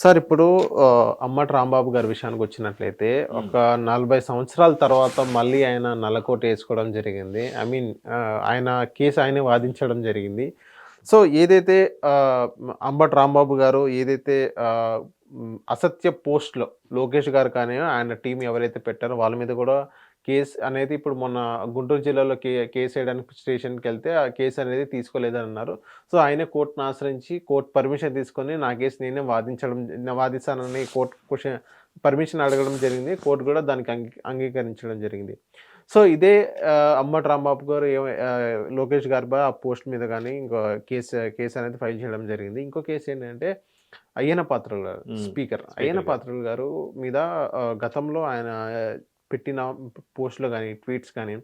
Sir ఇప్పుడు అమ్మటి రాంబాబు గారి విషయానికి వచ్చినట్లయితే ఒక నలభై సంవత్సరాల తర్వాత మళ్ళీ ఆయన నల్లకోట వేసుకోవడం జరిగింది. ఐ మీన్ ఆయన కేసు ఆయనే వాదించడం జరిగింది. సో ఏదైతే అంబటి రాంబాబు గారు ఏదైతే అసత్య పోస్ట్లో లోకేష్ గారు కానీ ఆయన టీం ఎవరైతే పెట్టారో వాళ్ళ మీద కూడా కేసు అనేది ఇప్పుడు మొన్న గుంటూరు జిల్లాలో కే కేసు వేయడానికి స్టేషన్కి వెళ్తే ఆ కేసు అనేది తీసుకోలేదని అన్నారు సో ఆయన కోర్టును ఆశ్రయించి కోర్టు పర్మిషన్ తీసుకొని నా కేసు నేనే వాదించడం నేను వాదిస్తానని కోర్టు క్వశ్చన్ పర్మిషన్ అడగడం జరిగింది కోర్టు కూడా దానికి అంగీ అంగీకరించడం జరిగింది సో ఇదే అమ్మటి రాంబాబు గారు లోకేష్ గారి బా ఆ పోస్ట్ మీద కానీ ఇంకో కేసు కేసు అనేది ఫైల్ చేయడం జరిగింది ఇంకో కేసు ఏంటంటే అయ్యన పాత్రులు గారు. స్పీకర్ అయ్యన. పాత్రులు గారు మీద గతంలో ఆయన పెట్టిన పోస్టులు కానీ ట్వీట్స్ కానీ.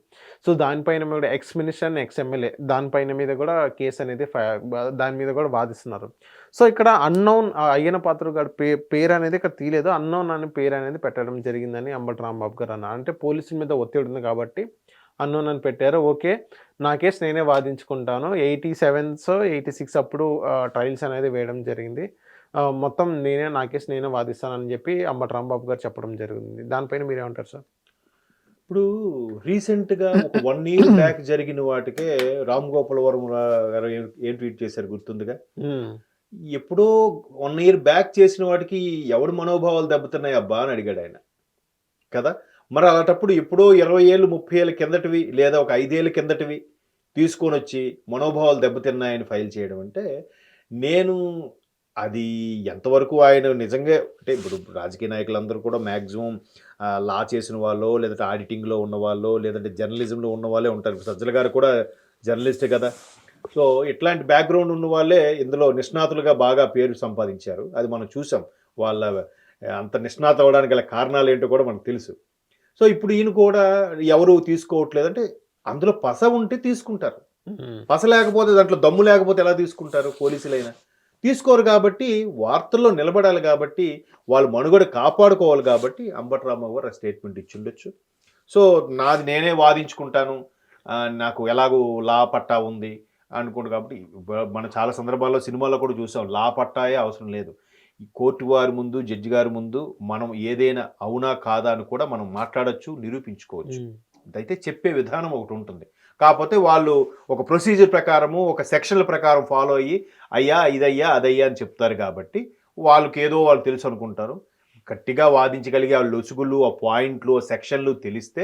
సో దానిపైన కూడా ex minister and ex MLA దానిపైన మీద కూడా కేసు అనేది దాని మీద కూడా వాదిస్తున్నారు. సో ఇక్కడ అన్నౌన్ అయ్యన పాత్ర గారి పే పేరు అనేది ఇక్కడ తీయలేదు. అన్నౌన్ అనే పేరు అనేది పెట్టడం జరిగిందని అంబటి రాంబాబు గారు అన్నారు. అంటే పోలీసుల మీద ఒత్తిడి ఉంది కాబట్టి అన్నోన్ అని పెట్టారు. ఓకే నా కేసు నేనే వాదించుకుంటాను. ఎయిటీ సెవెన్స్ ఎయిటీ సిక్స్ అప్పుడు ట్రయల్స్ అనేది వేయడం జరిగింది. మొత్తం నేనే నా కేసు నేనే వాదిస్తానని చెప్పి అంబటి రాంబాబు గారు చెప్పడం జరిగింది. దానిపైన మీరేమంటారు సార్? ఇప్పుడు రీసెంట్గా ఒక వన్ ఇయర్ బ్యాక్ జరిగిన వాటికే రామ్ గోపాల్ వర్మ గారు ఏం- ఏం ట్వీట్ చేశారు గుర్తుందిగా? ఎప్పుడో వన్ ఇయర్ బ్యాక్ చేసిన వాటికి ఎవడి మనోభావాలు దెబ్బతున్నాయి అబ్బా అని అడిగాడు ఆయన. కదా? మరి అలాంటప్పుడు ఎప్పుడో ఇరవై ఏళ్ళు ముప్పై ఏళ్ళ కిందటివి లేదా ఒక ఐదేళ్ళ కిందటివి తీసుకొని వచ్చి మనోభావాలు దెబ్బతిన్నాయని ఫైల్ చేయడం అంటే నేను అది ఎంతవరకు ఆయన నిజంగా అంటే ఇప్పుడు రాజకీయ నాయకులందరూ కూడా మ్యాక్సిమం లా చేసిన వాళ్ళు లేదంటే ఆడిటింగ్లో ఉన్న వాళ్ళు లేదంటే జర్నలిజంలో ఉన్న వాళ్ళే ఉంటారు. సజ్జల గారు కూడా జర్నలిస్టే కదా. సో ఇట్లాంటి బ్యాక్గ్రౌండ్ ఉన్న వాళ్ళే ఇందులో నిష్ణాతులుగా బాగా పేరు సంపాదించారు. అది మనం చూసాం. వాళ్ళ అంత నిష్ణాత అవ్వడానికి గల కారణాలు ఏంటో కూడా మనకు తెలుసు. సో ఇప్పుడు ఈయన కూడా ఎవరు తీసుకోవట్లేదు అంటే అందులో పస ఉంటే తీసుకుంటారు. పస లేకపోతే దాంట్లో దమ్ము లేకపోతే ఎలా తీసుకుంటారు పోలీసులైనా? తీసుకోరు కాబట్టి వార్తల్లో నిలబడాలి కాబట్టి వాళ్ళు మనుగడ కాపాడుకోవాలి కాబట్టి అంబటరామ గారు ఆ స్టేట్మెంట్ ఇచ్చిండొచ్చు సో నాది నేనే వాదించుకుంటాను. నాకు ఎలాగో లా పట్టా ఉంది అనుకోండి కాబట్టి మన మనం చాలా సందర్భాల్లో సినిమాల్లో కూడా చూసాం. లా పట్టాయే అవసరం లేదు. ఈ కోర్టు వారి ముందు జడ్జి గారి ముందు మనం ఏదైనా అవునా కాదా అని కూడా మనం మాట్లాడొచ్చు నిరూపించుకోవచ్చు. అయితే చెప్పే విధానం ఒకటి ఉంటుంది. కాకపోతే వాళ్ళు ఒక ప్రొసీజర్ ప్రకారము ఒక సెక్షన్ల ప్రకారం ఫాలో అయ్యి అయ్యా ఇదయ్యా అదయ్యా అని చెప్తారు కాబట్టి వాళ్ళకి ఏదో వాళ్ళు తెలుసు అనుకుంటారు. గట్టిగా వాదించగలిగే ఆ లొసుగులు ఆ పాయింట్లు ఆ సెక్షన్లు తెలిస్తే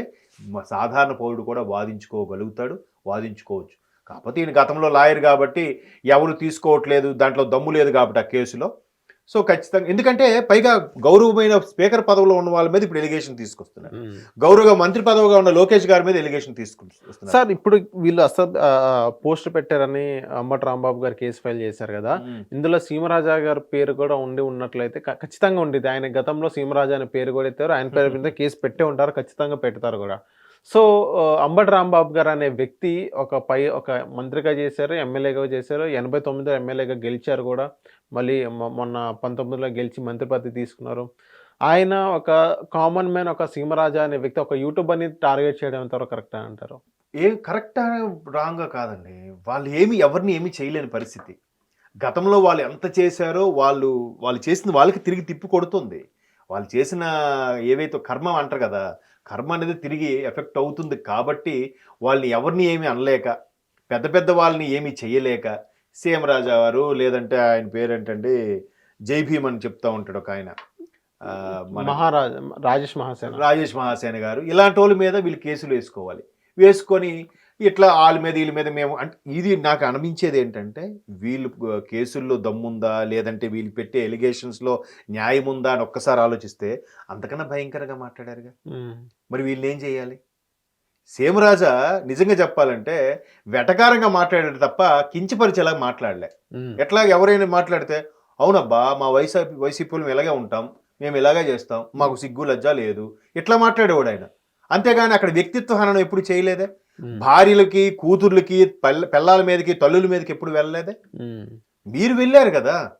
సాధారణ పౌరుడు కూడా వాదించుకోగలుగుతాడు వాదించుకోవచ్చు. కాకపోతే ఈయన గతంలో లాయర్ కాబట్టి ఎవరు తీసుకోవట్లేదు దాంట్లో దమ్ము లేదు కాబట్టి ఆ కేసులో. సో ఖచ్చితంగా ఎందుకంటే పైగా గౌరవమైన స్పీకర్ పదవిలో ఉన్న వాళ్ళ మీద ఇప్పుడు ఎలిగేషన్ తీసుకొస్తున్నారు. గౌరవ మంత్రి పదవిగా ఉన్న లోకేష్ గారి మీద ఎలిగేషన్ తీసుకొస్తున్నారు. సార్ ఇప్పుడు వీళ్ళు అసలు పోస్ట్ పెట్టారని అంబటి రాంబాబు గారు కేసు ఫైల్ చేశారు కదా. ఉమ్. ఇందులో సీమరాజా గారి పేరు కూడా ఉండి ఉన్నట్లయితే ఖచ్చితంగా ఉండేది ఆయన గతంలో సీమరాజా అనే పేరు కూడా ఎత్తారు. ఆయన పేరు మీద కేసు పెట్టే ఉంటారు ఖచ్చితంగా పెడతారు కూడా. సో అంబటి రాంబాబు గారు అనే వ్యక్తి ఒక పై ఒక మంత్రిగా చేశారు ఎమ్మెల్యేగా చేశారు. ఎనభై తొమ్మిదిలో ఎమ్మెల్యేగా గెలిచారు కూడా. మళ్ళీ మొన్న పంతొమ్మిదిలో గెలిచి మంత్రి పదవి తీసుకున్నారు. ఆయన ఒక కామన్ మ్యాన్ ఒక సీమరాజా అనే వ్యక్తి ఒక యూట్యూబ్ అని టార్గెట్ చేయడం ఎంతవరకు కరెక్ట్ అంటారు? ఏం కరెక్ట్ రాంగా కాదండి. వాళ్ళు ఏమి ఎవరిని ఏమి చేయలేని పరిస్థితి. గతంలో వాళ్ళు ఎంత చేశారో వాళ్ళు వాళ్ళు చేసింది వాళ్ళకి తిరిగి తిప్పి కొడుతుంది. వాళ్ళు చేసిన ఏవైతే కర్మ అంటారు కదా కర్మ అనేది తిరిగి ఎఫెక్ట్ అవుతుంది కాబట్టి వాళ్ళని ఎవరిని ఏమి అనలేక పెద్ద పెద్ద వాళ్ళని ఏమీ చేయలేక సీఎం రాజా వారు లేదంటే ఆయన పేరేంటండి? జై భీమ్ అని చెప్తా ఉంటాడు ఒక ఆయన. మహారాజ్ రాజేష్ మహాసేన. రాజేష్ మహాసేన గారు. ఇలాంటి వాళ్ళ మీద వీళ్ళు కేసులు వేసుకోవాలి. వేసుకొని ఇట్లా వాళ్ళ మీద వీళ్ళ మీద మేము అంటే ఇది నాకు అనిపించేది ఏంటంటే వీళ్ళు కేసుల్లో దమ్ముందా లేదంటే వీళ్ళు పెట్టే ఎలిగేషన్స్లో న్యాయం ఉందా అని ఒక్కసారి ఆలోచిస్తే అంతకన్నా భయంకరంగా మాట్లాడారుగా. మరి వీళ్ళు ఏం చేయాలి సేమరాజా నిజంగా చెప్పాలంటే వెటకారంగా మాట్లాడాడు తప్ప కించపరిచేలా మాట్లాడలే. ఎట్లా ఎవరైనా మాట్లాడితే అవునబ్బా మా వైసీపీ వైసీపీలు ఇలాగే ఉంటాం మేము ఇలాగే చేస్తాం మాకు సిగ్గు లజ్జ లేదు ఇట్లా మాట్లాడేవాడు ఆయన అంతేగాని అక్కడ వ్యక్తిత్వ హననం ఎప్పుడు చేయలేదే. భార్యలకి కూతుర్లకి పల్ల పిల్లల మీదకి తల్లుల మీదకి ఎప్పుడు వెళ్ళలేదే. మీరు వెళ్ళారు కదా?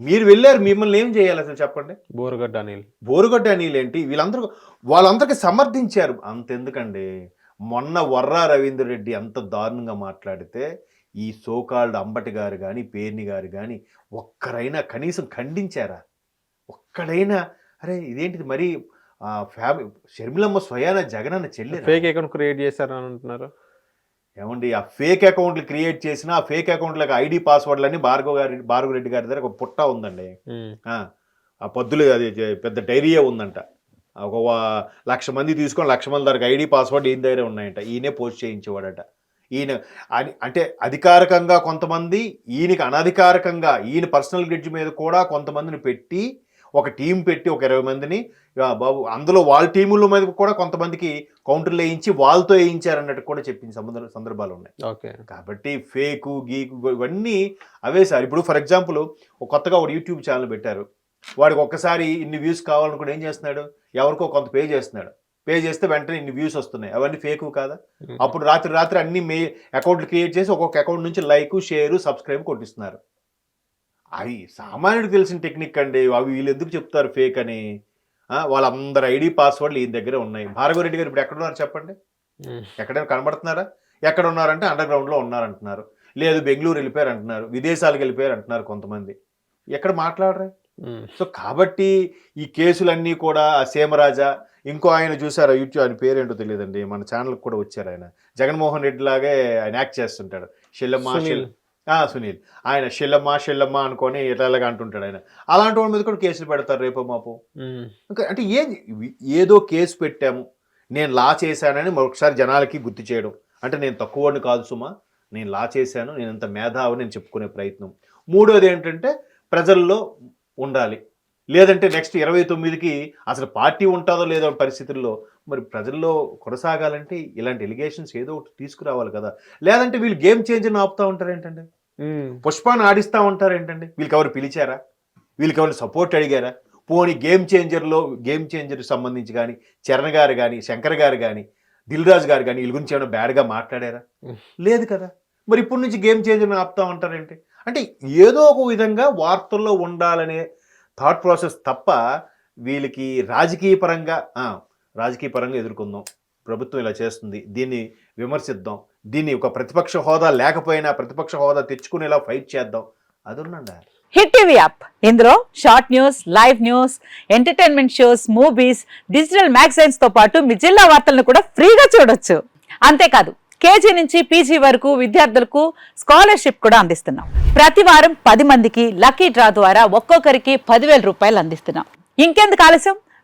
మీరు వెళ్ళారు మిమ్మల్ని ఏం చేయాలి అసలు చెప్పండి? బోరుగడ్డ అనిల్. బోరుగడ్డ నీళ్ళేంటి వీళ్ళందరూ వాళ్ళందరికీ సమర్థించారు. అంతెందుకండి? మొన్న వర్రా రవీంద్ర రెడ్డి అంత దారుణంగా మాట్లాడితే ఈ సోకాల్డ్ అంబటి గారు కానీ పేర్ని గారు కానీ ఒక్కరైనా కనీసం ఖండించారా? ఎక్కడైనా అరే ఇదేంటిది మరి ఫ్యామిలీ షర్మిలమ్మ స్వయాన జగనన్న చెల్లి ఫేక్ అకౌంట్ క్రియేట్ చేశారని అంటున్నారు. ఏమండి ఆ ఫేక్ అకౌంట్లు క్రియేట్ చేసిన ఆ ఫేక్ అకౌంట్లకు ఐడి పాస్వర్డ్లన్నీ భార్గవ్ గారి భార్గవ రెడ్డి గారి దగ్గర ఒక పుట్ట ఉందండి. ఆ, పొద్దులు అది పెద్ద డైరీయే ఉందంట. ఒక లక్ష మంది తీసుకొని లక్ష మంది దగ్గర ఐడి పాస్వర్డ్ ఈయన దగ్గరే ఉన్నాయంట. ఈయనే పోస్ట్ చేయించేవాడట. ఈయన అంటే అధికారికంగా కొంతమంది ఈయనకి అనధికారికంగా ఈయన పర్సనల్ గ్రిడ్జ్ మీద కూడా కొంతమందిని పెట్టి ఒక టీం పెట్టి ఒక ఇరవై మందిని "ఇక బాబు అందులో వాళ్ళ టీముల మీద కూడా కొంతమందికి కౌంటర్లు వేయించి వాళ్ళతో వేయించారన్నట్టు కూడా చెప్పిన సంబంధ సందర్భాలు ఉన్నాయి. ఓకే. కాబట్టి ఫేకు గీకు ఇవన్నీ అవే సార్. ఇప్పుడు ఫర్ ఎగ్జాంపుల్ ఒక కొత్తగా ఒక యూట్యూబ్ ఛానల్ పెట్టారు. వాడికి ఒక్కసారి ఇన్ని వ్యూస్ కావాలనుకుంటే ఏం చేస్తున్నాడు? ఎవరికో కొంత పే చేస్తున్నాడు. పే చేస్తే వెంటనే ఇన్ని వ్యూస్ వస్తున్నాయి. అవన్నీ ఫేక్ కాదా? అప్పుడు రాత్రి రాత్రి అన్ని మే అకౌంట్లు క్రియేట్ చేసి ఒక్కొక్క అకౌంట్ నుంచి లైక్ షేర్ సబ్స్క్రైబ్ కొట్టిస్తున్నారు. అవి సామాన్యుడికి తెలిసిన టెక్నిక్ అండి. అవి వీళ్ళు ఎందుకు చెప్తారు ఫేక్ అని? వాళ్ళందరి ఐడి పాస్వర్డ్లు ఈయన దగ్గరే ఉన్నాయి. భార్గవ రెడ్డి గారు ఇప్పుడు ఎక్కడ ఉన్నారు చెప్పండి ఎక్కడైనా కనబడుతున్నారా? ఎక్కడ ఉన్నారంటే అండర్ గ్రౌండ్లో ఉన్నారంటున్నారు. లేదు బెంగళూరు వెళ్ళిపోయారు అంటున్నారు విదేశాలకు వెళ్ళిపోయారు అంటున్నారు కొంతమంది. ఎక్కడ మాట్లాడరా? సో కాబట్టి ఈ కేసులన్నీ కూడా ఆ సీమరాజా ఇంకో ఆయన చూసారా? యూట్యూబ్ ఆయన పేరేంటో తెలియదండి. మన ఛానల్కి కూడా వచ్చారు ఆయన. జగన్మోహన్ రెడ్డి లాగే ఆయన యాక్ట్ చేస్తుంటాడు. షెల్లమ్మ సునీల్. షెల్- ఆ, సునీల్. ఆయన షెల్లమ్మ షెల్లమ్మ అనుకొని ఇట్లాగా అంటుంటాడు ఆయన. అలాంటి వాళ్ళ మీద కూడా కేసులు పెడతారు రేపో మాపు. ఇంకా అంటే ఏ ఏదో కేసు పెట్టాము. నేను లా చేశానని మరొకసారి జనాలకి గుర్తు చేయడం. అంటే నేను తక్కువని కాదు సుమా. నేను లా చేశాను. నేను ఇంత మేధావి నేను చెప్పుకునే ప్రయత్నం. మూడోది ఏంటంటే ప్రజల్లో ఉండాలి. లేదంటే నెక్స్ట్ ఇరవై తొమ్మిదికి అసలు పార్టీ ఉంటుందో లేదో పరిస్థితుల్లో మరి ప్రజల్లో కొనసాగాలంటే ఇలాంటి ఎలిగేషన్స్ ఏదో ఒకటి తీసుకురావాలి కదా. లేదంటే వీళ్ళు గేమ్ చేంజ్ని ఆపుతా ఉంటారు ఉమ్, పుష్పాన్ని ఆడిస్తూ ఉంటారు ఏంటండి? వీళ్ళకి ఎవరు పిలిచారా? వీళ్ళకి ఎవరు సపోర్ట్ అడిగారా? పోనీ గేమ్ చేంజర్లో గేమ్ చేంజర్ సంబంధించి కానీ చరణ్ గారు కానీ శంకర్ గారు కానీ దిల్ రాజు గారు కానీ వీళ్ళ గురించి ఏమైనా బ్యాడ్గా మాట్లాడారా? లేదు కదా. మరి ఇప్పటి నుంచి గేమ్ చేంజర్ని ఆపుతా ఉంటారేంటి అంటే ఏదో ఒక విధంగా వార్తల్లో ఉండాలనే థాట్ ప్రాసెస్ తప్ప వీళ్ళకి రాజకీయ పరంగా రాజకీయ పరంగా ఎదుర్కొందాం. ప్రభుత్వం ఇలా చేస్తుంది. దీన్ని విమర్శిద్దాం. దీన్ని ఒక ప్రతిపక్ష హోదా లేకపోయినా ప్రతిపక్ష హోదా తెచ్చుకునేలా ఫైట్ చేద్దాం. అది ఉండండి హిట్ టీవీ యాప్. ఇందులో short news live news entertainment shows movies digital మ్యాగజైన్స్తో పాటు మీ జిల్లా వార్తలను కూడా ఫ్రీగా చూడొచ్చు. అంతేకాదు కేజీ నుంచి పీజీ వరకు విద్యార్థులకు స్కాలర్షిప్ కూడా అందిస్తున్నాం. ప్రతి వారం పది మందికి లక్కీ డ్రా ద్వారా ఒక్కొక్కరికి పదివేల రూపాయలు అందిస్తున్నాం. ఇంకెందుకు ఆలస్యం?